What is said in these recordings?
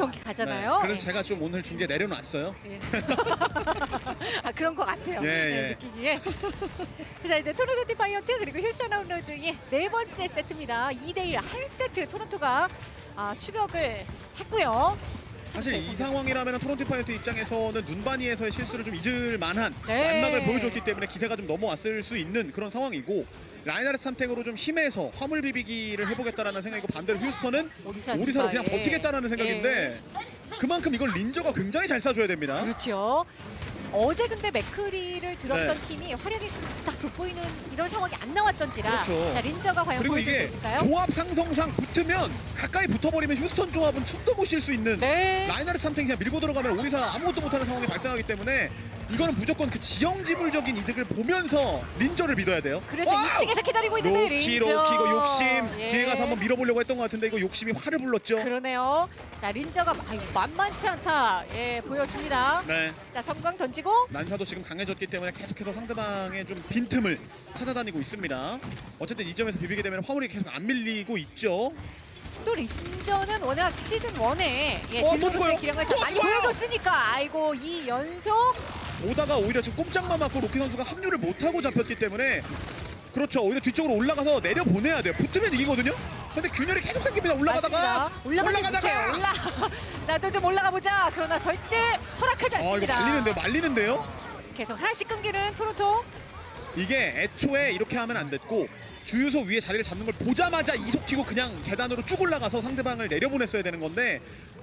경기 네, 가잖아요. 그래서 제가 좀 오늘 중계 내려놨어요. 예. 아 그런 것 같아요. 예, 네, 예. 느낌이. 자 이제 토론토 디파이언트 그리고 휴스턴 아웃로즈의 네 번째 세트입니다. 2대1 한 세트 토론토가 아, 추격을 했고요. 사실 이 상황이라면 토론토 파이어트 입장에서는 눈바니에서의 실수를 좀 잊을 만한 네. 안막을 보여줬기 때문에 기세가 좀 넘어왔을 수 있는 그런 상황이고 라이나르트 선택으로 좀 힘에서 화물 비비기를 해보겠다라는 생각이고 반대로 휴스턴은 오리사 오리사로 그냥 디바에. 버티겠다라는 생각인데 그만큼 이걸 린저가 굉장히 잘 쏴줘야 됩니다. 그렇죠. 어제 근데 맥크리를 들었던 네. 팀이 활약이 딱 돋보이는 이런 상황이 안 나왔던지라 그렇죠. 자 린저가 과연 그리고 보여줄 수 이게 있을까요? 조합 상성상 붙으면 가까이 붙어버리면 휴스턴 조합은 숨도 못 쉴 수 있는 네. 라이나르트 삼탱이 그냥 밀고 들어가면 오리사 아무것도 못하는 상황이 발생하기 때문에 이거는 무조건 그 지형지불적인 이득을 보면서 린저를 믿어야 돼요. 그래서 와우! 2층에서 기다리고 있는데 로키 린저. 로키 이거 욕심 예. 뒤에 가서 한번 밀어보려고 했던 것 같은데 이거 욕심이 화를 불렀죠. 그러네요. 자 린저가 아유, 만만치 않다. 예 보여줍니다. 네. 자 섬광 던지고 난사도 지금 강해졌기 때문에 계속해서 상대방의 좀 빈틈을 찾아다니고 있습니다. 어쨌든 이 점에서 비비게 되면 화물이 계속 안 밀리고 있죠. 또 린저는 워낙 시즌 1에 예, 어, 또 죽어요? 기량을 또잘 많이 죽어요? 보여줬으니까 아이고 이 연속 오다가 오히려 지금 꼼짝만 맞고 로키 선수가 합류를 못하고 잡혔기 때문에 그렇죠. 오히려 뒤쪽으로 올라가서 내려 보내야 돼요. 붙으면 이기거든요. 근데 균열이 계속 생깁니다. 올라가다가 못해요. 올라 나도 좀 올라가 보자. 그러나 절대 허락하지 아 이거 않습니다. 말리는데요. 말리는데요. 계속 하나씩 끊기는 토론토. 이게 애초에 이렇게 하면 안 됐고 주유소 위에 자리를 잡는 걸 보자마자 이속키고 그냥 계단으로 쭉 올라가서 상대방을 내려보냈어야 되는 건데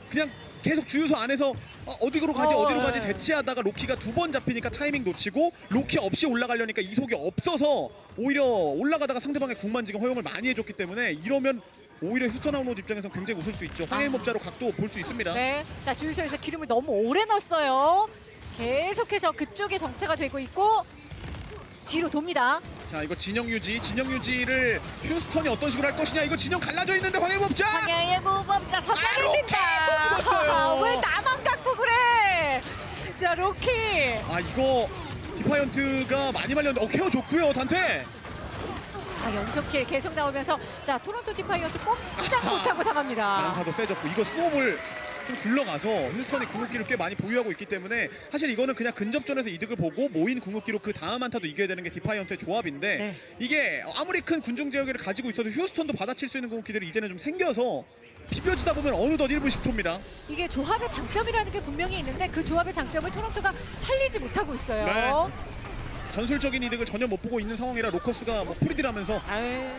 그냥 계속 주유소 안에서 어, 어디로 가지 어, 어, 디로 가지 예. 대치하다가 로키가 두 번 잡히니까 타이밍 놓치고 로키 없이 올라가려니까 이속이 없어서 오히려 올라가다가 상대방의 궁만 지금 허용을 많이 해줬기 때문에 이러면 오히려 아웃로드 입장에서 굉장히 웃을 수 있죠. 황해 목자로 각도 볼 수 있습니다. 네. 자 주유소에서 기름을 너무 오래 넣었어요. 계속해서 그쪽에 정체가 되고 있고 뒤로 돕니다. 자 이거 진영 유지, 진영 유지를 휴스턴이 어떤 식으로 할 것이냐 이거 진영 갈라져 있는데 황해 목자. 방향의 무법자 아, 선방해진다. 로켓 또 죽었어요. 왜 나만 갖고 그래? 자 로키. 아 이거 디파이언트가 많이 말렸는데 어 케어 좋고요 단테 아 연속킬 계속 나오면서 자 토론토 디파이언트 꼼짝 못하고 당합니다. 난사도 세졌고 이거 스노우볼 좀 굴러가서 휴스턴이 궁극기를 꽤 많이 보유하고 있기 때문에 사실 이거는 그냥 근접전에서 이득을 보고 모인 궁극기로 그 다음 한타도 이겨야 되는 게 디파이언트의 조합인데 네. 이게 아무리 큰 군중 제어기를 가지고 있어도 휴스턴도 받아칠 수 있는 궁극기들이 이제는 좀 생겨서 비벼지다 보면 어느덧 1분 10초입니다 이게 조합의 장점이라는 게 분명히 있는데 그 조합의 장점을 토론토가 살리지 못하고 있어요. 네. 전술적인 이득을 전혀 못 보고 있는 상황이라 로커스가 뭐 프리딜하면서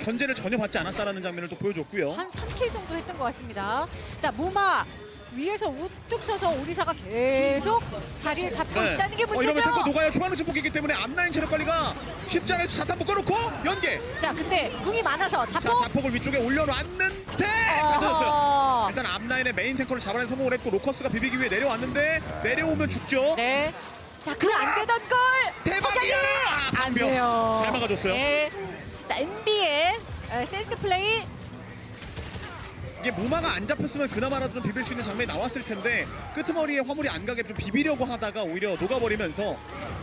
견제를 전혀 받지 않았다는 장면을 또 보여줬고요 한 3킬 정도 했던 것 같습니다. 자 무마 위에서 우뚝 서서 오리사가 계속 자리를 잡고 있다는 게 어, 이러면 문제죠. 탱커 녹아요. 초반은 증폭이기 때문에 앞라인 체력 관리가 쉽지 않아서 자탄 묶어놓고 연계. 자 근데 궁이 많아서 자 자폭. 자폭을 위쪽에 올려놨는데 잘 터졌어요. 어허. 일단 앞라인에 메인 탱커를 잡아내 성공을 했고 로커스가 비비기 위해 내려왔는데 내려오면 죽죠. 네. 자 그거 안 되던 걸. 대박이야! 안 방벽. 돼요. 잘 막아줬어요. 네. 자 MB의 센스 플레이. 이게 무마가 안 잡혔으면 그나마라도 좀 비빌 수 있는 장면이 나왔을 텐데 끄트머리에 화물이 안 가게 좀 비비려고 하다가 오히려 녹아버리면서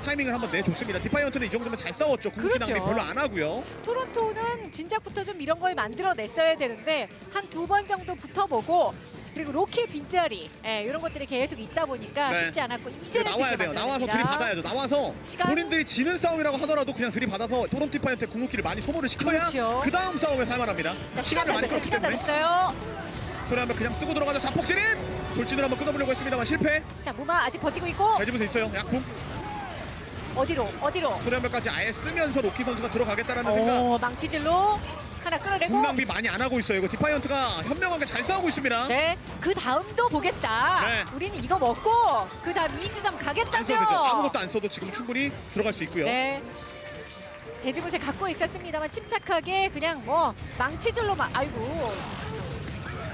타이밍을 한번 내줬습니다. 디파이언트는 이 정도면 잘 싸웠죠. 궁극기 그렇죠. 낭비 별로 안 하고요. 토론토는 진작부터 좀 이런 걸 만들어냈어야 되는데 한 두 번 정도 붙어보고 그리고 로키의 빈자리 예, 이런 것들이 계속 있다 보니까 네. 쉽지 않았고 이제 나와야 돼요. 나와서 만들어냅니다. 들이 받아야죠. 나와서 시간. 본인들이 지는 싸움이라고 하더라도 그냥 들이 받아서 토론토 디파이언트의 궁극기를 많이 소모를 시켜야 그렇죠. 그 다음 싸움에 살만합니다. 자, 시간 시간을 다 많이. 끌었기 시간 다 때문에 됐어요. 소리 한번 그냥 쓰고 들어가자 자폭 진입 돌진을 한번 끊어보려고 했습니다만 실패 자 무마 아직 버티고 있고 대지면서 있어요 약품 어디로 어디로 소리 한번까지 아예 쓰면서 로키 선수가 들어가겠다라는 생각 오 망치질로 하나 끌어내고 궁낭비 많이 안 하고 있어요 이거 디파이언트가 현명하게 잘 싸우고 있습니다 네, 그 다음도 보겠다. 네. 우리는 이거 먹고 그 다음 이 지점 안 가겠다죠. 써도 되죠 아무것도 안 써도 지금 충분히 들어갈 수 있고요 네. 돼지굿을 갖고 있었습니다만 침착하게 그냥 뭐 망치질로만 아이고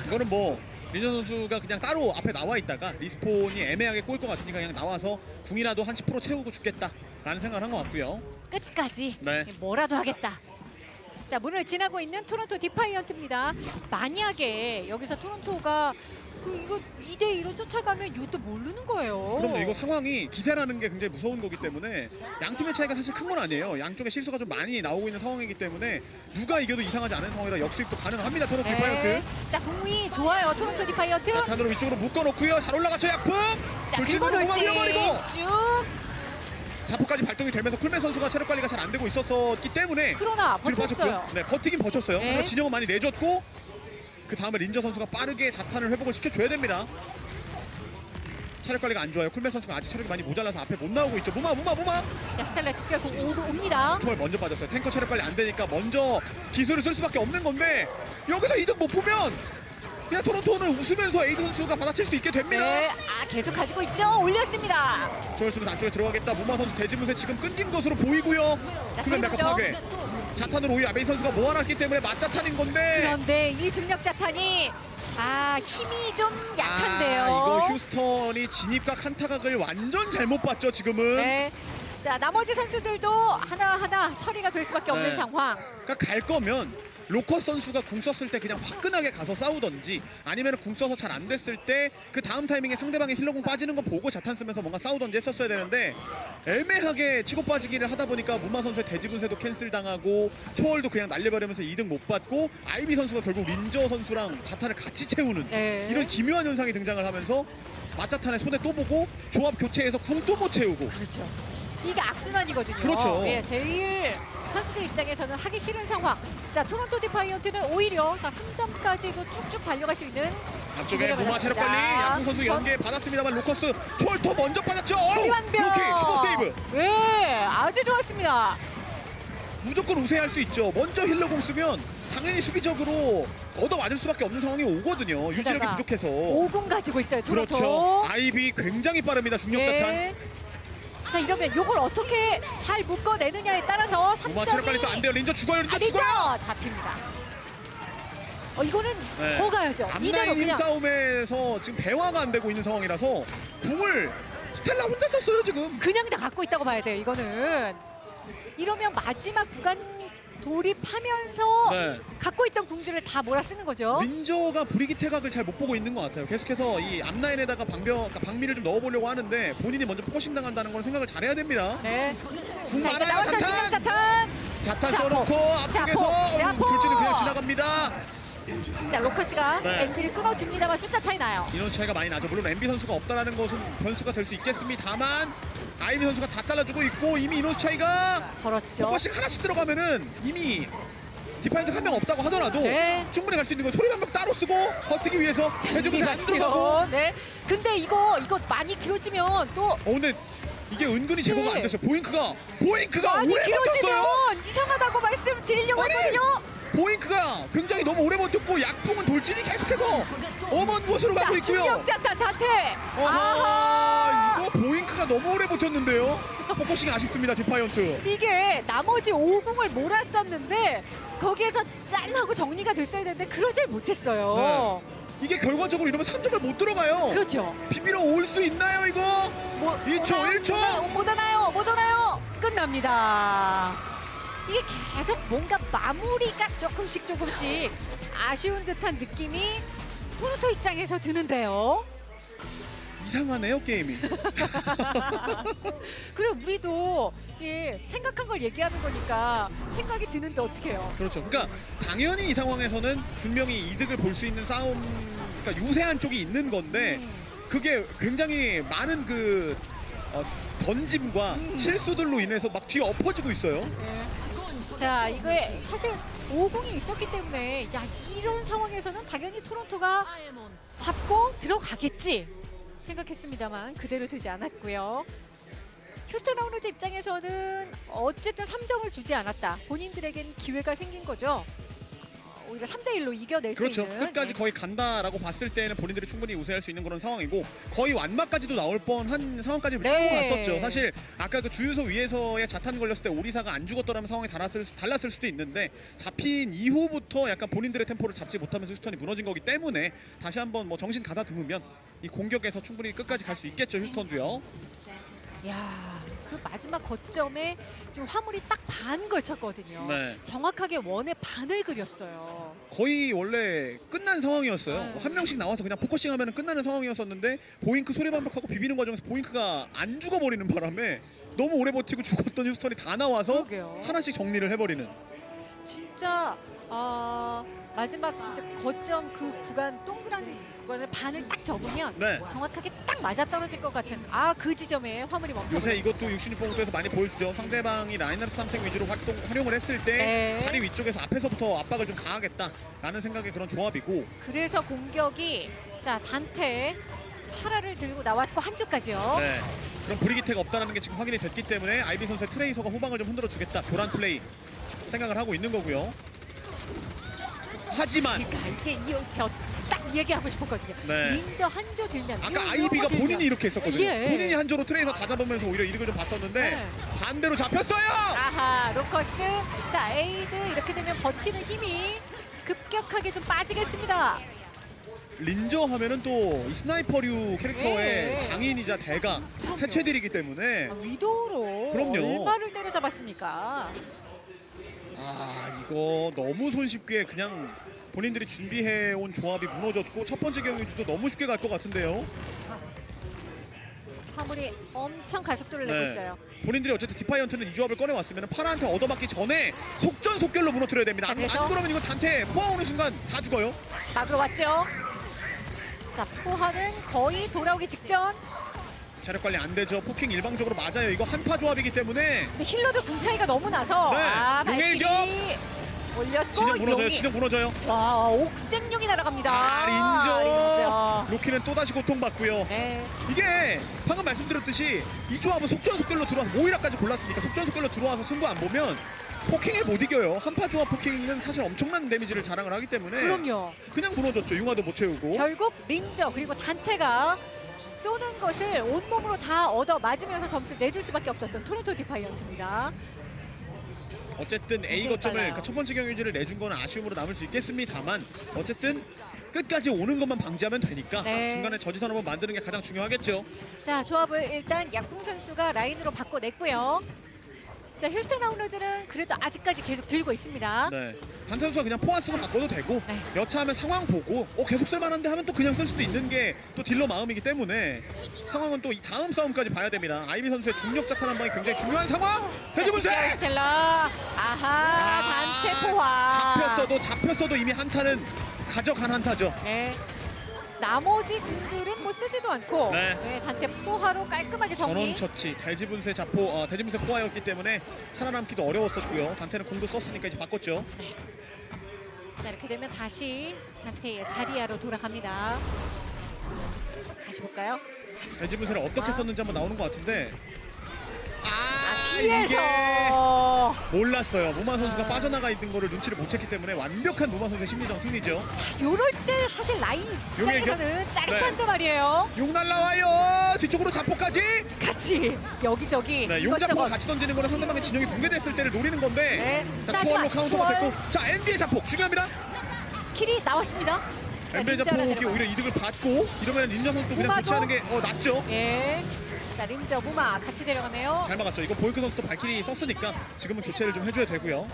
이거는 뭐 민현 선수가 그냥 따로 앞에 나와 있다가 리스폰이 애매하게 꼬일 것 같으니까 그냥 나와서 궁이라도 한 10% 채우고 죽겠다라는 생각을 한 것 같고요 끝까지 네. 뭐라도 하겠다. 자 문을 지나고 있는 토론토 디파이언트입니다. 만약에 여기서 토론토가 그 이거 2대 1로 먼저 쫓아가면 이것도 모르는 거예요. 그럼요. 이거 상황이 기세라는 게 굉장히 무서운 거기 때문에 양 팀의 차이가 사실 큰 건 아니에요. 양쪽의 실수가 좀 많이 나오고 있는 상황이기 때문에 누가 이겨도 이상하지 않은 상황이라 역수입도 가능합니다. 토론토 네. 디파이언트. 자, 공이 좋아요. 토론토 디파이언트. 자 탄으로 위쪽으로 묶어놓고요. 잘 올라가죠 약품. 자, 돌진으로 그리고 밀어버리고 쭉. 자포까지 발동이 되면서 쿨맨 선수가 체력 관리가 잘 안 되고 있었기 때문에 그러나 뒤로 버텼어요. 빠졌고요. 네, 버티긴 버텼어요. 네. 그래서 진영은 많이 내줬고 그 다음에 린저 선수가 빠르게 자탄을 회복을 시켜줘야 됩니다. 체력 관리가 안 좋아요. 쿨맨 선수가 아직 체력이 많이 모자라서 앞에 못 나오고 있죠. 무마 무마 무마. 자, 스텔레스가 공 오고 옵니다. 정말 먼저 빠졌어요. 탱커 체력 관리 안 되니까 먼저 기술을 쓸 수밖에 없는 건데 여기서 이득 못 보면 그냥 토론토는 웃으면서 에이드 선수가 받아칠 수 있게 됩니다. 네, 아 계속 가지고 있죠. 올렸습니다. 조혈수는 안쪽에 들어가겠다. 무마 선수 대지무새 지금 끊긴 것으로 보이고요. 자, 그러면 약간. 파괴. 자탄으로 오히려 아베이 선수가 모아놨기 때문에 맞자탄인 건데 그런데 이 중력 자탄이 아 힘이 좀 약한데요. 아, 이거 휴스턴이 진입과 칸타각을 완전 잘못 봤죠 지금은. 네. 자 나머지 선수들도 하나 하나 처리가 될 수밖에 없는 네. 상황. 그러니까 갈 거면 로커 선수가 궁 썼을 때 그냥 화끈하게 가서 싸우던지 아니면 궁 써서 잘 안 됐을 때 그 다음 타이밍에 상대방의 힐러궁 빠지는 거 보고 자탄 쓰면서 뭔가 싸우던지 했었어야 되는데 애매하게 치고 빠지기를 하다 보니까 무마 선수의 대지분쇄도 캔슬 당하고 초월도 그냥 날려버리면서 이득 못 받고 아이비 선수가 결국 린저 선수랑 자탄을 같이 채우는 네. 이런 기묘한 현상이 등장을 하면서 맞자탄의 손에 또 보고 조합 교체해서 궁 또 못 채우고 그렇죠. 이게 악순환이거든요. 그렇죠. 예, 제일 선수들 입장에서는 하기 싫은 상황. 자 토론토 디파이언트는 오히려 자 3점까지도 쭉쭉 달려갈 수 있는 앞쪽에 무마 체력 관리. 양승 선수 연계 받았습니다만 로커스 초월터 먼저 받았죠. 어우. 로키 슈퍼 세이브. 네, 아주 좋았습니다. 무조건 우세할 수 있죠. 먼저 힐러 공 쓰면 당연히 수비적으로 얻어 맞을 수밖에 없는 상황이 오거든요. 유지력이 부족해서. 5공 가지고 있어요. 토론토. 그렇죠. 아이비 굉장히 빠릅니다. 중력 자탄. 네. 자 이러면 요걸 어떻게 잘 묶어내느냐에 따라서 무마 체력 관리 3점이 또안 돼요. 린저 죽어요. 린저 아니죠 죽어요. 잡힙니다. 어 이거는 네. 더 가야죠. 이대로 앞라인 그냥 힘싸움에서 지금 대화가 안 되고 있는 상황이라서 궁을 스텔라 혼자 썼어요 지금. 그냥 다 갖고 있다고 봐야 돼요. 이거는 이러면 마지막 구간 돌입하면서 네. 갖고 있던 궁들을 다 몰아 쓰는 거죠. 린저가 브리기 태각을 잘 못 보고 있는 것 같아요. 계속해서 이 앞라인에다가 방벽, 그러니까 방미를 좀 넣어보려고 하는데 본인이 먼저 포커싱 당한다는 걸 생각을 잘해야 됩니다. 네. 궁 자 이제 많아요, 나왔어요. 자탄! 중력 자탄. 자탄 자포, 써놓고 앞쪽에서 자포, 자포! 돌진은 그냥 지나갑니다. 자 로커스가 네. 엔비를 끊어줍니다만 숫자 차이 나요. 인원 차이가 많이 나죠. 물론 MB 선수가 없다라는 것은 변수가 될 수 있겠습니다만 아이비 선수가 다 잘라주고 있고 이미 인원 차이가 벌어지죠. 포커싱 하나씩 들어가면은 이미 디파이언트 한 명 없다고 하더라도 네. 충분히 갈 수 있는 건 소리 한명 따로 쓰고 버티기 위해서 해주고 안 들어가고 네. 근데 이거 이거 많이 길어지면 또 어 근데 이게 은근히 제거가 네. 안 됐어요. 보잉크가 보잉크가 많이 오래 버텼어요. 이상하다고 말씀드리려고 아니! 했거든요. 보잉크가 굉장히 너무 오래 버텼고 약풍은 돌진이 계속해서 엄한 곳으로 가고 있고요. 중력자탄 다태. 아하. 이거 보잉크가 너무 오래 버텼는데요. 포커싱이 아쉽습니다 디파이언트. 이게 나머지 5궁을 몰았었는데 거기에서 짠 하고 정리가 됐어야 되는데 그러질 못했어요. 이게 결과적으로 이러면 3점을 못 들어가요. 그렇죠. 비비러 올 수 있나요 이거? 뭐, 2초, 오나- 1초. 오나- 못 오나요? 못 오나요? 끝납니다. 이게 계속 뭔가 마무리가 조금씩 조금씩 아쉬운 듯한 느낌이 토론토 입장에서 드는데요. 이상하네요 게임이. 그래 우리도 예, 생각한 걸 얘기하는 거니까 생각이 드는데 어떡해요. 그렇죠. 그러니까 당연히 이 상황에서는 분명히 이득을 볼 수 있는 싸움, 그러니까 유세한 쪽이 있는 건데 음. 그게 굉장히 많은 그 어, 던짐과 음. 실수들로 인해서 막 뒤에 엎어지고 있어요. 자, 이게 사실 5공이 있었기 때문에 야 이런 상황에서는 당연히 토론토가 잡고 들어가겠지 생각했습니다만 그대로 되지 않았고요. 휴스턴 라우너즈 입장에서는 어쨌든 3점을 주지 않았다. 본인들에겐 기회가 생긴 거죠. 어, 오히려 3대 1로 이겨낼 그렇죠. 수 있는 끝까지 네. 거의 간다라고 봤을 때는 본인들이 충분히 우세할 수 있는 그런 상황이고 거의 완막까지도 나올 뻔한 상황까지 네. 끌고 갔었죠. 사실 아까 그 주유소 위에서의 자탄 걸렸을 때 오리사가 안 죽었더라면 상황이 달랐을, 수- 달랐을 수도 있는데 잡힌 이후부터 약간 본인들의 템포를 잡지 못하면서 휴스턴이 무너진 거기 때문에 다시 한번 뭐 정신 가다듬으면 이 공격에서 충분히 끝까지 갈 수 있겠죠 휴스턴도요. 야 그 마지막 거점에 지금 화물이 딱 반 걸쳤거든요. 네. 정확하게 원의 반을 그렸어요. 거의 원래 끝난 상황이었어요. 네. 한 명씩 나와서 그냥 포커싱 하면 끝나는 상황이었었는데 보잉크 소리 반복하고 비비는 과정에서 보잉크가 안 죽어버리는 바람에 너무 오래 버티고 죽었던 휴스턴이 다 나와서 그러게요. 하나씩 정리를 해버리는. 진짜 어, 마지막 진짜 거점 그 구간 동그란 구간을 반을 딱 접으면 네. 정확하게 딱 맞아 떨어질 것 같은 아 그 지점에 화물이 멈춰. 요새 이것도 66봉투에서 많이 보여주죠. 상대방이 라인하르트 3생 위주로 활동 활용을 했을 때 네. 다리 위쪽에서 앞에서부터 압박을 좀 가하겠다라는 생각의 그런 조합이고 그래서 공격이 자 단테 파라를 들고 나왔고 한쪽까지요. 네. 그런 브리기테가 없다는 게 지금 확인이 됐기 때문에 아이비 선수의 트레이서가 후방을 좀 흔들어 주겠다. 교란 플레이 생각을 하고 있는 거고요. 하지만 그러니까 이게 이저딱 얘기하고 싶었거든요. 네. 닌저 한조 들면 아까 이런 아이비가 거 들면. 본인이 이렇게 했었거든요. 예. 본인이 한조로 트레이서 다 잡으면서 오히려 이득을 좀 봤었는데 네. 반대로 잡혔어요. 아하 로커스 자 에이드 이렇게 되면 버티는 힘이 급격하게 좀 빠지겠습니다. 린저 하면은 또 이 스나이퍼류 캐릭터의 네. 장인이자 대가 그럼요. 세체들이기 때문에 아, 위도로 그럼요. 얼마를 때려잡았습니까? 아 이거 너무 손쉽게 그냥 본인들이 준비해온 조합이 무너졌고 첫 번째 경기도 너무 쉽게 갈 것 같은데요. 화물이 엄청 가속도를 내고 네. 있어요. 본인들이 어쨌든 디파이언트는 이 조합을 꺼내왔으면 파라한테 얻어맞기 전에 속전속결로 무너뜨려야 됩니다. 자, 안, 그래서? 안 그러면 이거 단테 포화오는 순간 다 죽어요. 막으로 왔죠. 자 포하는 거의 돌아오기 직전. 자력 관리 안 되죠. 포킹 일방적으로 맞아요. 이거 한파 조합이기 때문에 근데 힐러들 궁 차이가 너무 나서 네, 아 용일격! 발길이 올렸고 진영 무너져요. 용이 진영 무너져요. 와 옥생룡이 날아갑니다. 아 린저. 린저. 로키는 또 다시 고통받고요. 네. 이게 방금 말씀드렸듯이 이 조합은 속전속결로 들어와서 모이라까지 골랐으니까 속전속결로 들어와서 승부 안 보면 포킹에 못 이겨요. 한파 조합 포킹은 사실 엄청난 데미지를 자랑을 하기 때문에 그럼요. 그냥 무너졌죠. 융화도 못 채우고. 결국 린저 그리고 단테가 쏘는 것을 온몸으로 다 얻어 맞으면서 점수를 내줄 수밖에 없었던 토론토 디파이언트입니다. 어쨌든 A 거점을 빨라요. 그첫 번째 경유지를 내준 건 아쉬움으로 남을 수 있겠습니다만 어쨌든 끝까지 오는 것만 방지하면 되니까 네. 중간에 저지선 한번 만드는 게 가장 중요하겠죠. 자 조합을 일단 약풍 선수가 라인으로 바꿔냈고요. 자 휴스턴 라운러즈는 그래도 아직까지 계속 들고 있습니다. 네. 단태 선수가 그냥 포화스로 바꿔도 되고 네. 여차하면 상황 보고 어 계속 쓸만한데 하면 또 그냥 쓸 수도 있는 게 또 딜러 마음이기 때문에 상황은 또 이 다음 싸움까지 봐야 됩니다. 아이비 선수의 중력 자탄 한 방이 굉장히 중요한 상황. 자, 스텔라 아하 단테 포화 잡혔어도 잡혔어도 이미 한타는 가져간 한타죠. 네. 나머지 군들은 뭐 쓰지도 않고 네. 네, 단테 포화로 깔끔하게 정리 전원 처치 대지분쇄 자포 어, 대지분쇄 포화였기 때문에 살아남기도 어려웠었고요. 단테는 공도 썼으니까 이제 바꿨죠. 자 이렇게 되면 다시 단테의 자리아로 돌아갑니다. 다시 볼까요? 대지분쇄를 어떻게 아. 썼는지 한번 나오는 것 같은데 아, 아, 이게 몰랐어요. 무마 선수가 아. 빠져나가 있는 거를 눈치를 못 챘기 때문에 완벽한 무마 선수의 심리전 승리죠. 요럴 때 사실 라인 입장에서는 짜릿한데 네. 말이에요. 용 날라와요. 뒤쪽으로 자포까지. 같이 여기저기 네, 용 자포가 이것저것 같이 던지는 거는 상대방의 진영이 붕괴됐을 때를 노리는 건데. 네. 자, 자, 카운터가. 됐고. 자, NBA 자폭 중요합니다. 킬이 나왔습니다. 린자 하나 자폭이. 오히려 이득을 받고 이러면 선수도 그냥? 교체하는 게 어, 낫죠. 예. 자 린저 무마 같이 데려가네요. 잘 막았죠. 이거 보이크 선수도 발키리 썼으니까 지금은 교체를 좀 해줘야 되고요.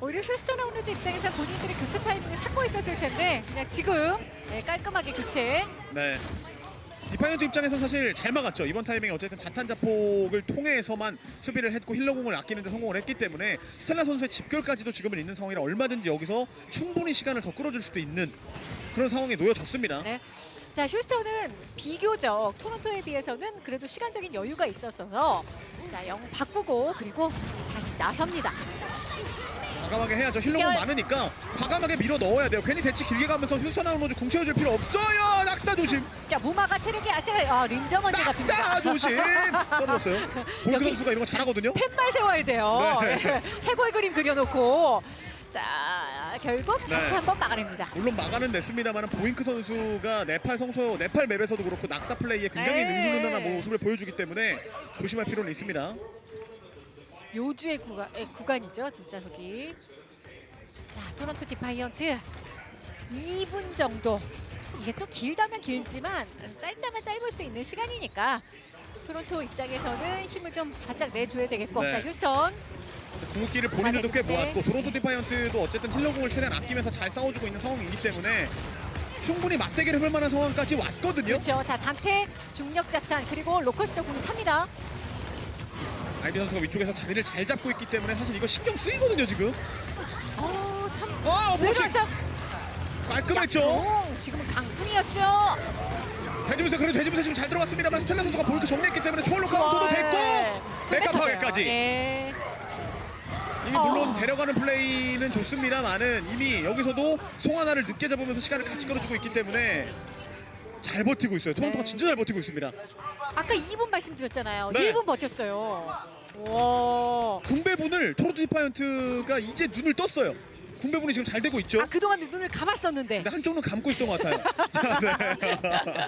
오히려 휴스턴 라운드즈 입장에서 본인들이 교체 타이밍을 찾고 있었을 텐데 그냥 지금 네, 깔끔하게 교체. 네. 디파이언트 입장에서 사실 잘 막았죠. 이번 타이밍에 어쨌든 자탄 자폭을 통해서만 수비를 했고 힐러공을 아끼는데 성공을 했기 때문에 스텔라 선수의 집결까지도 지금은 있는 상황이라 얼마든지 여기서 충분히 시간을 더 끌어줄 수도 있는 그런 상황에 놓여졌습니다. 네. 자 휴스턴은 비교적 토론토에 비해서는 그래도 시간적인 여유가 있었어서 자 영 바꾸고 그리고 다시 나섭니다. 과감하게 해야죠. 힐러공. 많으니까 과감하게 밀어 넣어야 돼요. 괜히 대치 길게 가면서 휴스턴 아웃로즈 궁 채워줄 필요 없어요. 낙사 조심. 자 무마가 체력이 아슬 아 린저 먼저 낙사 같습니다. 조심. 떨어졌어요. 보이크 여기- 선수가 이런 거 잘하거든요. 팻말 세워야 돼요. 네. 네. 해골 그림 그려놓고 자 결국 다시 네. 한번 막아냅니다. 물론 막아는 냈습니다만 보잉크 선수가 네팔 성소 네팔 맵에서도 그렇고 낙사 플레이에 굉장히 네. 능수능란한 모습을 보여주기 때문에 조심할 필요는 있습니다. 요주의 구간, 에, 구간이죠, 진짜 저기. 자, 토론토 디파이언트 2분 정도. 이게 또 길다면 길지만 짧다면 짧을 수 있는 시간이니까 토론토 입장에서는 힘을 좀 바짝 내줘야 되겠고 네. 자 휴스턴 궁극기를 본인들도 꽤 잘해줄게. 모았고 토론토 디파이언트도 어쨌든 힐러공을 최대한 아끼면서 잘 싸워주고 있는 상황이기 때문에 충분히 맞대결 해볼 만한 상황까지 왔거든요. 그렇죠 자 단테 중력 자탄 그리고 로커스도 공이 찹니다 아이비 선수가 위쪽에서 자리를 잘 잡고 있기 때문에 사실 이거 신경 쓰이거든요 지금. 어참 아, 왜 뭐지? 그랬어 깔끔했죠. 지금은 강풍이었죠 대지문세 그래도 대지문세 지금 잘 들어갔습니다만 스텔라 선수가 볼크 정리했기 때문에 초월로 카운터도 됐고 백합하게까지. 예. 이미 어. 물론 데려가는 플레이는 좋습니다만은 이미 여기서도 송하나를 늦게 잡으면서 시간을 같이 끌어주고 있기 때문에 잘 버티고 있어요. 토론토가 네. 진짜 잘 버티고 있습니다. 아까 2분 말씀드렸잖아요 네. 1분 버텼어요 와. 궁배분을 토론토 디파이언트가 이제 눈을 떴어요. 궁배분이 지금 잘 되고 있죠. 아 그동안 눈을 감았었는데 근데 한쪽 눈 감고 있던 것 같아요. 네.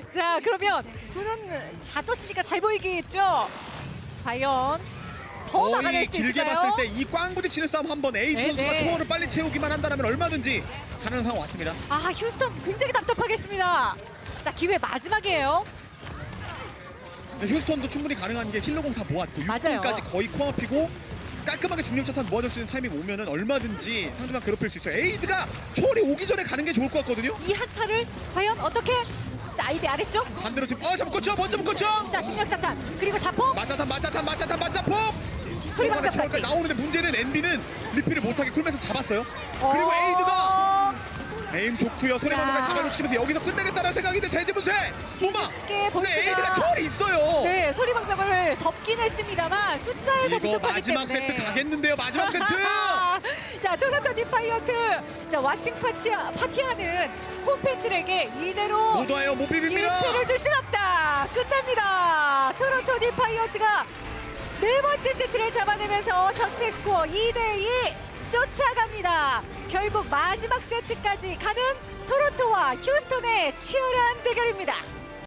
자 그러면 두눈다 떴으니까 잘 보이겠죠 과연 더 막아낼 수 길게 있을까요? 봤을 때 이꽝 부딪히는 싸움 한번 에이드 네, 선수가 네. 초월을 빨리 채우기만 한다면 얼마든지 가능한 상황 왔습니다. 아 휴스턴 굉장히 답답하겠습니다 자 기회 마지막이에요 근데 휴스턴도 충분히 가능한 게 힐러공 다 모았고 맞아요. 6분까지 거의 코앞이고 깔끔하게 중력차 탄 모아줄 수 있는 타이밍 오면은 얼마든지 상대방 괴롭힐 수 있어요. 에이드가 초월이 오기 전에 가는 게 좋을 것 같거든요. 이 한타를 과연 어떻게 자 아이비 아래쪽 반대로 팀, 어, 잡고 쳐, 먼저 묶었죠. 자 중력 사탄 그리고 자폭 맞자탄, 맞자탄, 맞자탄, 맞자폭. 소리방벽까지. 초월까지 나오는데 문제는 엔비는 리필을 못하게 쿨에서 잡았어요. 어. 그리고 에이드가 에임 좋고요. 야. 잡아놓치면서 여기서 끝내겠다는 생각인데 도마. 쉽게 근데 에이드가 초월이 있어요. 네 소리방벽을 덮긴 했습니다만 숫자에서 이거 부족하기 마지막 때문에 세트 가겠는데요. 마지막 세트. 자 토론토 디파이언트 자 왓칭 파티, 파티하는 홈팬들에게 이대로 못 와요. 못 비빕니다. 1패를 줄 순 없다 끝납니다 토론토 디파이언트가 네 번째 세트를 잡아내면서 전체 스코어 2대2 쫓아갑니다. 결국 마지막 세트까지 가는 토론토와 휴스턴의 치열한 대결입니다